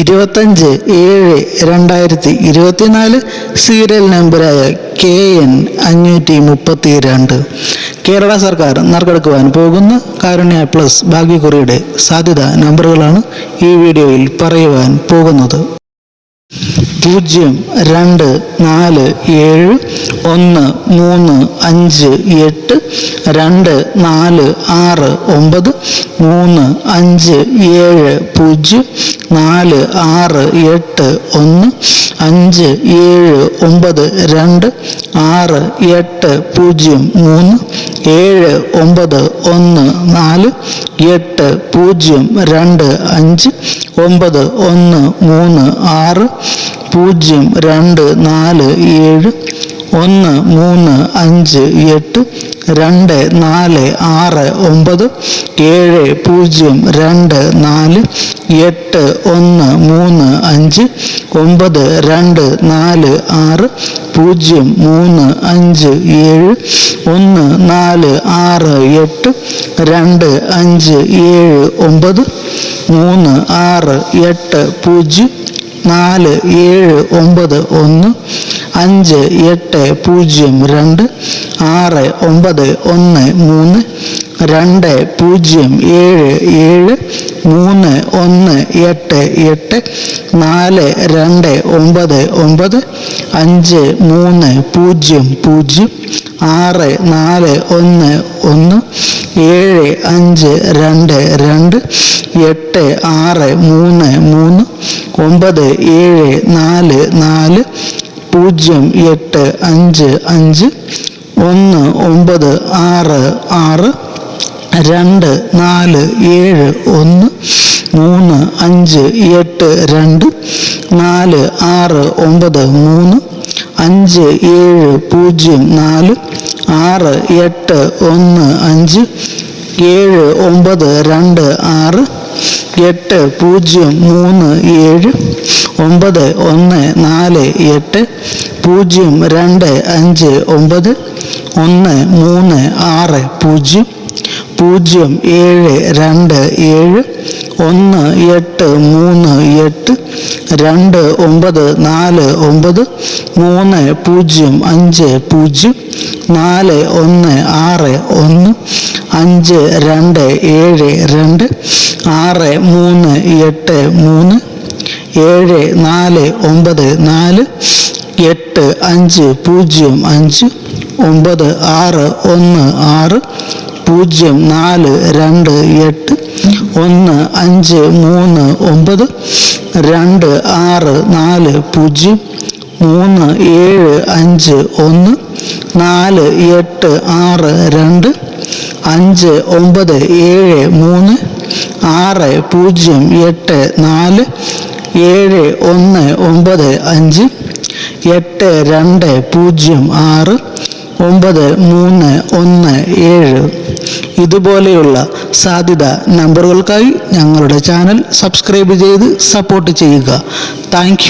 ഇരുപത്തഞ്ച് ഏഴ് രണ്ടായിരത്തി ഇരുപത്തിനാല് സീരിയൽ നമ്പറായ കെ എൻ അഞ്ഞൂറ്റി മുപ്പത്തി രണ്ട് കേരള സർക്കാർ നറുക്കെടുക്കുവാൻ പോകുന്ന കാരുണ്യ പ്ലസ് ഭാഗ്യക്കുറിയുടെ സാധ്യത നമ്പറുകളാണ് ഈ വീഡിയോയിൽ പറയുവാൻ പോകുന്നത്. പൂജ്യം രണ്ട് നാല് ഏഴ് ഒന്ന് മൂന്ന് അഞ്ച് എട്ട് രണ്ട് നാല് ആറ് ഒമ്പത് മൂന്ന് അഞ്ച് ഏഴ് പൂജ്യം നാല് ആറ് എട്ട് ഒന്ന് അഞ്ച് ഏഴ് ഒമ്പത് രണ്ട് ആറ് എട്ട് പൂജ്യം മൂന്ന് ഏഴ് ഒമ്പത് ഒന്ന് നാല് എട്ട് പൂജ്യം രണ്ട് അഞ്ച് ഒമ്പത് ഒന്ന് മൂന്ന് ആറ് പൂജ്യം രണ്ട് നാല് ഏഴ് ഒന്ന് മൂന്ന് അഞ്ച് എട്ട് രണ്ട് നാല് ആറ് ഒമ്പത് ഏഴ് പൂജ്യം രണ്ട് നാല് എട്ട് ഒന്ന് മൂന്ന് അഞ്ച് ഒമ്പത് രണ്ട് നാല് ആറ് പൂജ്യം മൂന്ന് അഞ്ച് ഏഴ് ഒന്ന് നാല് ആറ് എട്ട് രണ്ട് അഞ്ച് ഏഴ് ഒമ്പത് മൂന്ന് ആറ് എട്ട് പൂജ്യം നാല് ഏഴ് ഒമ്പത് ഒന്ന് അഞ്ച് എട്ട് പൂജ്യം രണ്ട് ആറ് ഒമ്പത് ഒന്ന് മൂന്ന് രണ്ട് പൂജ്യം ഏഴ് ഏഴ് മൂന്ന് ഒന്ന് എട്ട് എട്ട് നാല് രണ്ട് ഒമ്പത് ഒമ്പത് അഞ്ച് മൂന്ന് പൂജ്യം പൂജ്യം ആറ് നാല് ഒന്ന് ഒന്ന് ഏഴ് അഞ്ച് രണ്ട് രണ്ട് എട്ട് ആറ് മൂന്ന് മൂന്ന് ഒമ്പത് ഏഴ് നാല് നാല് പൂജ്യം എട്ട് അഞ്ച് അഞ്ച് ഒന്ന് ഒമ്പത് ആറ് ആറ് രണ്ട് നാല് ഏഴ് ഒന്ന് മൂന്ന് അഞ്ച് എട്ട് രണ്ട് നാല് ആറ് ഒമ്പത് മൂന്ന് അഞ്ച് ഏഴ് പൂജ്യം നാല് ആറ് എട്ട് ഒന്ന് അഞ്ച് ഏഴ് ഒമ്പത് രണ്ട് ആറ് എട്ട് പൂജ്യം മൂന്ന് ഏഴ് ഒമ്പത് ഒന്ന് നാല് എട്ട് പൂജ്യം രണ്ട് അഞ്ച് ഒമ്പത് ഒന്ന് മൂന്ന് ആറ് പൂജ്യം പൂജ്യം ഏഴ് രണ്ട് ഏഴ് ഒന്ന് എട്ട് മൂന്ന് എട്ട് രണ്ട് ഒമ്പത് നാല് ഒമ്പത് മൂന്ന് പൂജ്യം അഞ്ച് പൂജ്യം നാല് ഒന്ന് ആറ് ഒന്ന് അഞ്ച് രണ്ട് ഏഴ് രണ്ട് ആറ് മൂന്ന് എട്ട് മൂന്ന് ഏഴ് നാല് ഒമ്പത് നാല് എട്ട് അഞ്ച് പൂജ്യം അഞ്ച് ഒമ്പത് ആറ് ഒന്ന് ആറ് പൂജ്യം നാല് രണ്ട് എട്ട് ഒന്ന് അഞ്ച് മൂന്ന് ഒമ്പത് രണ്ട് ആറ് നാല് പൂജ്യം മൂന്ന് ഏഴ് അഞ്ച് ഒന്ന് നാല് എട്ട് ആറ് രണ്ട് അഞ്ച് ഒമ്പത് ഏഴ് മൂന്ന് ആറ് പൂജ്യം എട്ട് നാല് ഏഴ് ഒന്ന് ഒമ്പത് അഞ്ച് എട്ട് രണ്ട് പൂജ്യം ആറ് ഒമ്പത് മൂന്ന് ഒന്ന് ഏഴ്. ഇതുപോലെയുള്ള സാധ്യത നമ്പറുകൾക്കായി ഞങ്ങളുടെ ചാനൽ സബ്സ്ക്രൈബ് ചെയ്ത് സപ്പോർട്ട് ചെയ്യുക. താങ്ക്